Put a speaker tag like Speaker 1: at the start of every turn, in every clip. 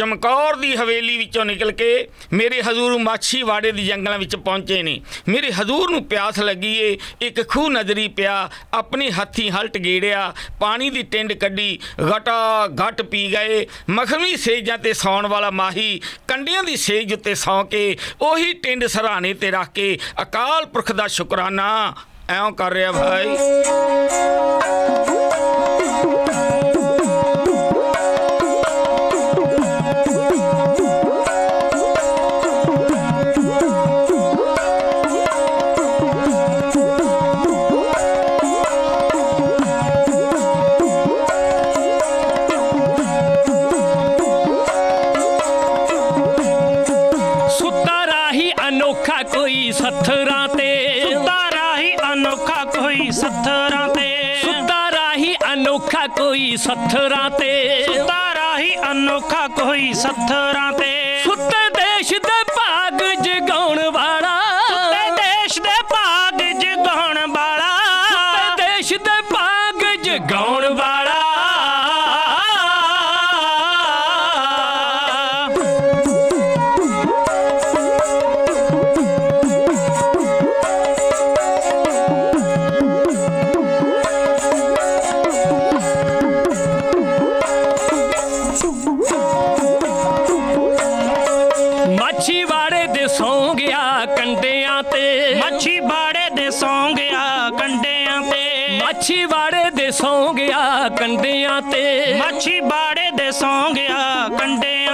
Speaker 1: ਚਮਕੌਰ ਦੀ ਹਵੇਲੀ ਵਿੱਚੋਂ ਨਿਕਲ ਕੇ ਮੇਰੇ ਹਜ਼ੂਰ ਮਾਛੀਵਾੜੇ ਦੀ ਜੰਗਲਾਂ ਵਿੱਚ ਪਹੁੰਚੇ ਨੇ। ਮੇਰੇ ਹਜ਼ੂਰ ਨੂੰ ਪਿਆਸ ਲੱਗੀ ਏ, ਇੱਕ ਖੂਹ ਨਜ਼ਰੀ ਪਿਆ, ਆਪਣੀ ਹੱਥੀ ਹਲਟ ਗੇੜਿਆ, ਪਾਣੀ ਦੀ ਟਿੰਡ ਕੱਢੀ ਘਟਾ ਘਟ ਪੀ ਗਏ। ਮਖਮੀ ਸੇਜਾਂ ਤੇ ਸੌਣ ਵਾਲਾ ਮਾਹੀ, ਕੰਡੀਆਂ ਦੀ ਸੇਜ ਉੱਤੇ ਸੌਂ ਕੇ, ਉਹੀ ਟਿੰਡ ਸਰਾਣੇ ਤੇ ਰੱਖ ਕੇ ਅਕਾਲ ਪੁਰਖ ਦਾ ਸ਼ੁਕਰਾਨਾ ਐਂ ਕਰ ਰਿਹਾ ਭਾਈ।
Speaker 2: ਅਨੋਖਾ ਕੋਈ ਸੱਥਰਾਂ ਤੇ।
Speaker 3: ਸੁੱਤਾ ਰਾਹੀ ਅਨੋਖਾ ਕੋਈ ਸੱਥਰਾਂ ਤੇ।
Speaker 2: ਸੁੱਤਾ ਰਾਹੀ ਅਨੋਖਾ ਕੋਈ ਸੱਥਰਾਂ ਤੇ।
Speaker 3: ਸੁੱਤਾ ਰਾਹੀ ਅਨੋਖਾ ਕੋਈ ਸੱਥਰਾਂ ਤੇ।
Speaker 2: ਸੁੱਤੇ ਤੇ
Speaker 3: ਮੱਛੀ ਬਾੜੇ ਦੇ ਸੌਂ ਗਿਆ ਕੰਡਿਆਂ ਤੇ।
Speaker 2: ਮਾਛੀਵਾੜੇ ਦੇ ਸੌਂ ਗਿਆ ਕੰਡਿਆਂ ਤੇ।
Speaker 3: ਮੱਛੀ ਬਾੜੇ ਦੇ ਸੌਂ ਗਿਆ ਕੰਡਿਆਂ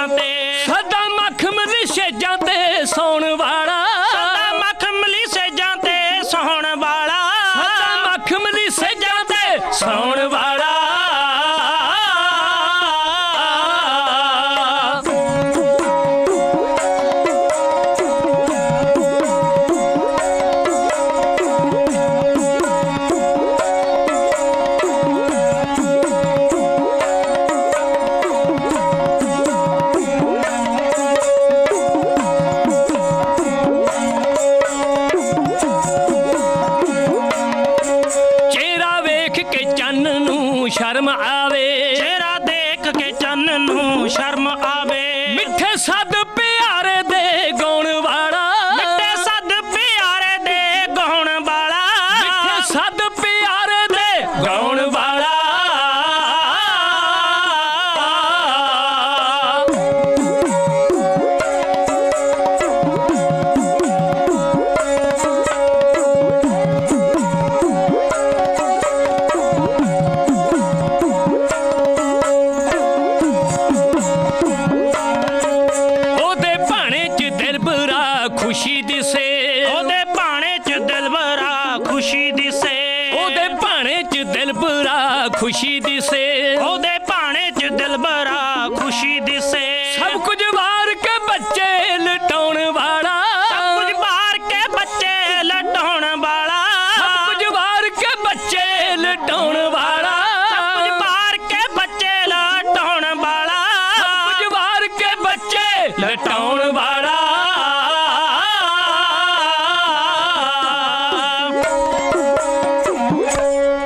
Speaker 2: ਕੇ ਚੰਨ ਨੂੰ ਸ਼ਰਮ ਆਵੇ।
Speaker 3: ਚਿਹਰਾ ਦੇਖ ਕੇ ਚੰਨ ਨੂੰ ਸ਼ਰਮ ਆਵੇ।
Speaker 2: ਮਿੱਠੇ ਸਦ ਖੁਸ਼ੀ ਦਿਸੇ
Speaker 3: ਉਹਦੇ ਭਾਣੇ 'ਚ
Speaker 2: ਦਿਲ ਦਿਲਬਰਾ ਖੁਸ਼ੀ ਦਿਸੇ